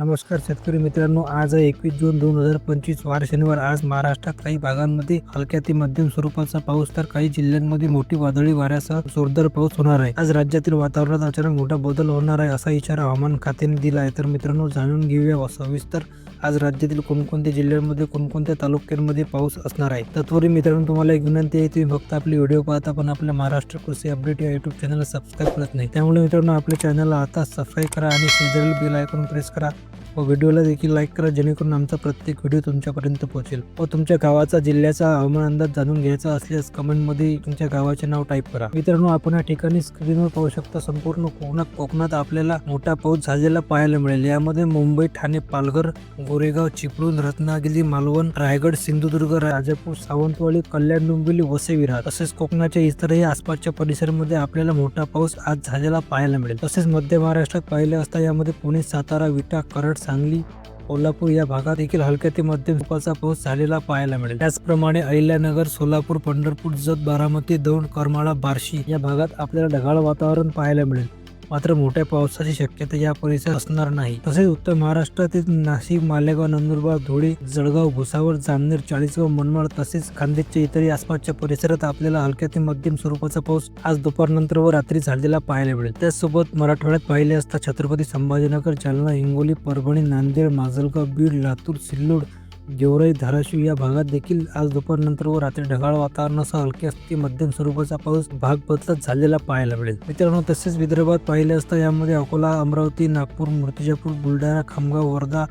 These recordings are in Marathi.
नमस्कार शेतकरी मित्रांनो आज एकवीस जून दोन हजार पंचवीस वार शनिवार. आज महाराष्ट्रात काही भागांमध्ये हलक्या ते मध्यम स्वरूपाचा पाऊस तर काही जिल्ह्यांमध्ये मोठी वादळी वाऱ्यासह जोरदार पाऊस होणार आहे. आज राज्यातील वातावरणात अचानक मोठा बदल होणार आहे असा इशारा हवामान खात्याने दिला आहे. तर मित्रांनो जाणून घेऊया सविस्तर आज राज्यातील कोणकोणत्या जिल्ह्यांमध्ये कोणकोणत्या तालुक्यांमध्ये पाऊस असणार आहे. तत्वरी मित्रांनो तुम्हाला एक विनंती आहे तुम्ही फक्त आपले व्हिडिओ पाहता पण आपल्या महाराष्ट्र कृषी अपडेट या युट्यूब चॅनलला सबस्क्राईब करत नाही. त्यामुळे मित्रांनो आपल्या चॅनलला आता सबस्क्राईब करा आणि शेजारील बेल आयकॉन प्रेस करा. व व्हिडिओला देखील लाईक करा जेणेकरून आमचा प्रत्येक व्हिडिओ तुमच्यापर्यंत पोहोचेल. व तुमच्या गावाचा जिल्ह्याचा हवामान अंदाज जाणून घ्यायचा असल्यास कमेंटमध्ये तुमच्या गावाचे नाव टाईप करा. मित्रांनो आपण या ठिकाणी स्क्रीनवर पाहू शकता संपूर्ण कोकणात. कोकणात आपल्याला मोठा पाऊस झालेला पाहायला मिळेल. यामध्ये मुंबई ठाणे पालघर गोरेगाव चिपळूण रत्नागिरी मालवण रायगड सिंधुदुर्ग राजापूर सावंतवाडी कल्याण डोंबिवली वसई विरार तसेच कोकणाच्या इतरही आसपासच्या परिसरामध्ये आपल्याला मोठा पाऊस आज झालेला पाहायला मिळेल. तसेच मध्य महाराष्ट्रात पाहिले असता यामध्ये पुणे सातारा विटा करड सांगली कोल्हापूर या भागात देखील हलक्या ते मध्यम स्वरूपाचा पाऊस झालेला पाहायला मिळेल. त्याचप्रमाणे अहिल्यानगर सोलापूर पंढरपूर जत बारामती दौंड करमाळा बार्शी या भागात आपल्याला ढगाळ वातावरण पाहायला मिळेल. मात्र मोठ्या पावसाची शक्यता या परिसरात असणार नाही. तसेच उत्तर महाराष्ट्रातील नाशिक मालेगाव नंदुरबार धुळे जळगाव भुसावळ जामनेर चाळीसगाव मनमाड तसेच खानदेशच्या इतरही आसपासच्या परिसरात आपल्याला हलक्या ते मध्यम स्वरूपाचा पाऊस आज दुपारनंतर व रात्री झालेला पाहायला मिळेल. त्याचसोबत मराठवाड्यात पाहिले असता छत्रपती संभाजीनगर जालना हिंगोली परभणी नांदेड माजलगाव बीड लातूर सिल्लोड गेवराई धाराशिव या भागात देखील आज दुपारनंतर व रात्री ढगाळ वातावरणासह हलक्या ते मध्यम स्वरूपाचा पाऊस भाग बदलत झालेला पाहायला मिळेल. मित्रांनो तसेच विदर्भात पाहिले असता यामध्ये अकोला अमरावती नागपूर मूर्तिजापूर बुलढाणा खामगाव वर्धा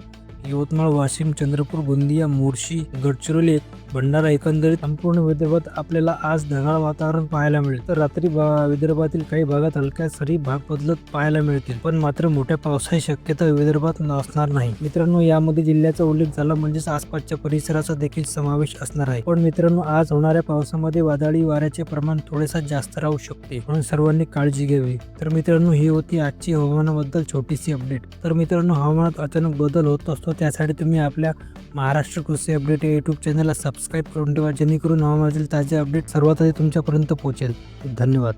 यवतमाळ वाशिम चंद्रपूर गोंदिया मोर्शी गडचिरोली भंडारा एकंदरीत संपूर्ण विदर्भात आपल्याला आज ढगाळ वातावरण पाहायला मिळेल. तर रात्री विदर्भातील काही भागात हलक्या सरी भाग बदलत पाहायला मिळतील. पण मात्र मोठ्या पावसाची शक्यता विदर्भात असणार नाही. मित्रांनो यामध्ये जिल्ह्याचा उल्लेख झाला म्हणजेच आसपासच्या परिसराचा देखील समावेश असणार आहे. पण मित्रांनो आज होणाऱ्या पावसामध्ये वादळी वाऱ्याचे प्रमाण थोडेसा जास्त राहू शकते. म्हणून सर्वांनी काळजी घ्यावी. तर मित्रांनो ही होती आजची हवामानाबद्दल छोटीशी अपडेट तर मित्रांनो हवामानात अचानक बदल होत असतो त्यासाठी तुम्ही आपल्या महाराष्ट्र कृषी अपडेट या युट्यूब चॅनलला सबस्क्राईब करून ठेवा जेणेकरून माझे ताजे अपडेट सर्वात आधी तुमच्यापर्यंत पोहोचेल. धन्यवाद.